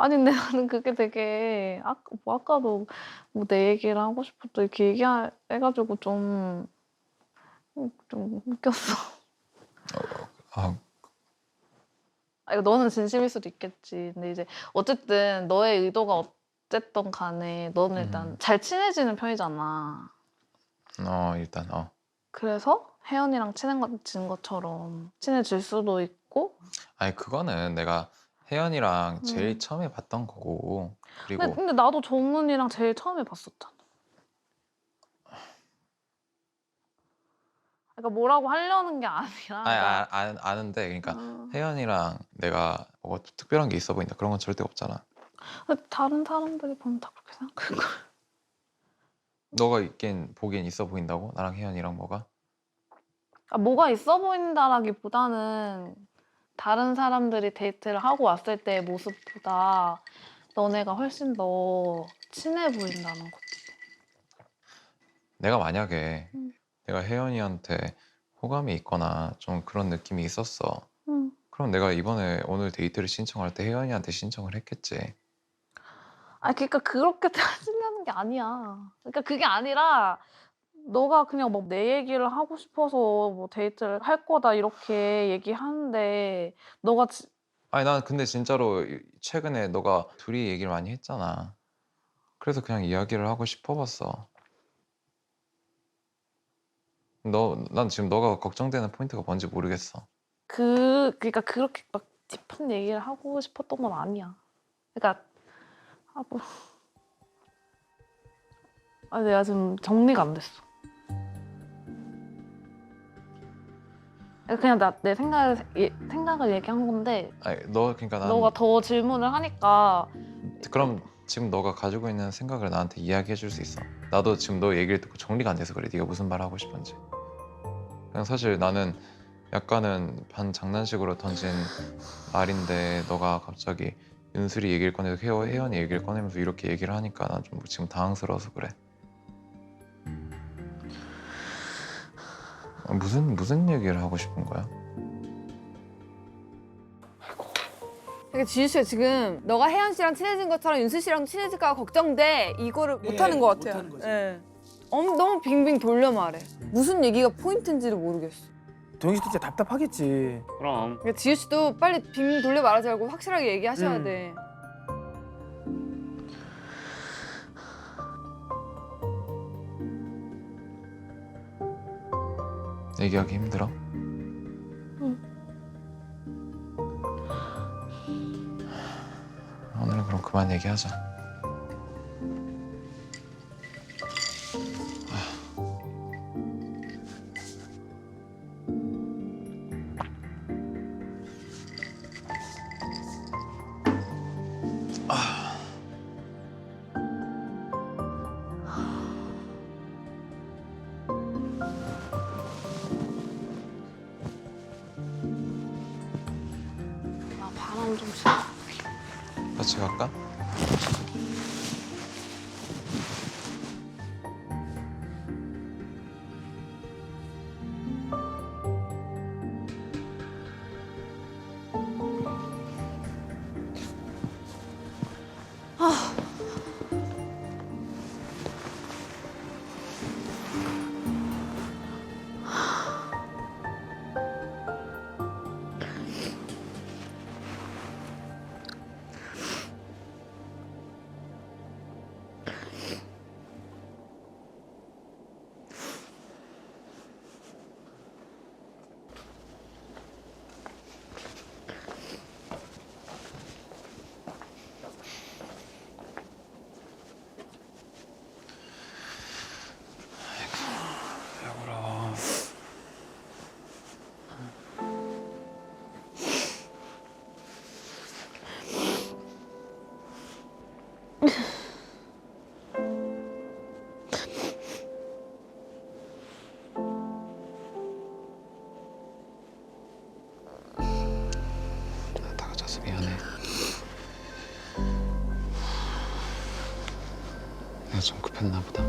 아니 근데 나는 그게 되게 아까 뭐 아까도 뭐 내 얘기를 하고 싶었다 이렇게 얘기해가지고 좀 좀 웃겼어. 아, 아, 이거 너는 진심일 수도 있겠지. 근데 이제 어쨌든 너의 의도가 어쨌든 간에 너는 일단 음. 잘 친해지는 편이잖아. 어 일단 어. 그래서 혜연이랑 친해진 것처럼 친해질 수도 있고. 아니 그거는 내가 혜연이랑 제일 음. 처음에 봤던 거고 그리고 근데, 근데 나도 정은이랑 제일 처음에 봤었잖아. 그러니까 뭐라고 하려는 게 아니라. 아니 아, 아, 아는데 그러니까 어. 혜연이랑 내가 뭐가 특별한 게 있어 보인다 그런 건 절대 없잖아. 근데 다른 사람들이 보면 다 그렇게 생각할 거야. 너가 있긴 보기엔 있어 보인다고? 나랑 혜연이랑 뭐가? 아, 뭐가 있어 보인다라기보다는 다른 사람들이 데이트를 하고 왔을 때의 모습보다 너네가 훨씬 더 친해 보인다는 거지. 내가 만약에 음. 내가 혜연이한테 호감이 있거나 좀 그런 느낌이 있었어. 응. 그럼 내가 이번에 오늘 데이트를 신청할 때 혜연이한테 신청을 했겠지. 아, 그러니까 그렇게 따지려는 게 아니야. 그러니까 그게 아니라 너가 그냥 뭐내 얘기를 하고 싶어서 뭐 데이트를 할 거다 이렇게 얘기하는데 너가 지- 아니 난 근데 진짜로 이- 최근에 너가 둘이 얘기를 많이 했잖아. 그래서 그냥 이야기를 하고 싶어봤어. 너, 난 지금 너가 걱정되는 포인트가 뭔지 모르겠어. 그 그러니까 그렇게 막 딥한 얘기를 하고 싶었던 건 아니야. 그러니까 아 뭐. 아 내가 지금 정리가 안 됐어. 그냥 나 내 생각을 예- 생각을 얘기한 건데 아니 너 그러니까 난 너가 더 질문을 하니까 그럼 지금 너가 가지고 있는 생각을 나한테 이야기해 줄 수 있어. 나도 지금 너 얘기를 듣고 정리가 안 돼서 그래. 네가 무슨 말 하고 싶은지. 그냥 사실 나는 약간은 반 장난식으로 던진 말인데 너가 갑자기 윤슬이 얘기를 혜연, 혜연이 얘기를 꺼내면서 이렇게 얘기를 하니까 난 좀 지금 당황스러워서 그래. 무슨 무슨 얘기를 하고 싶은 거야? 그러니까 지유 씨가 지금 너가 혜연 씨랑 친해진 것처럼 윤수 씨랑 친해질까 걱정돼 이거를 예, 못하는 것 같아요. 못하는 거지. 예. 엄- 너무 빙빙 돌려 말해. 무슨 얘기가 포인트인지를 모르겠어. 동희 씨도 진짜 답답하겠지. 그럼 그러니까 지유 씨도 빨리 빙빙 돌려 말하지 말고 확실하게 얘기하셔야 음. 돼. 얘기하기 힘들어? 오늘은 그럼 그만 얘기하자. 바람 좀 쐬. 같이 갈까? 좀 급했나 보다.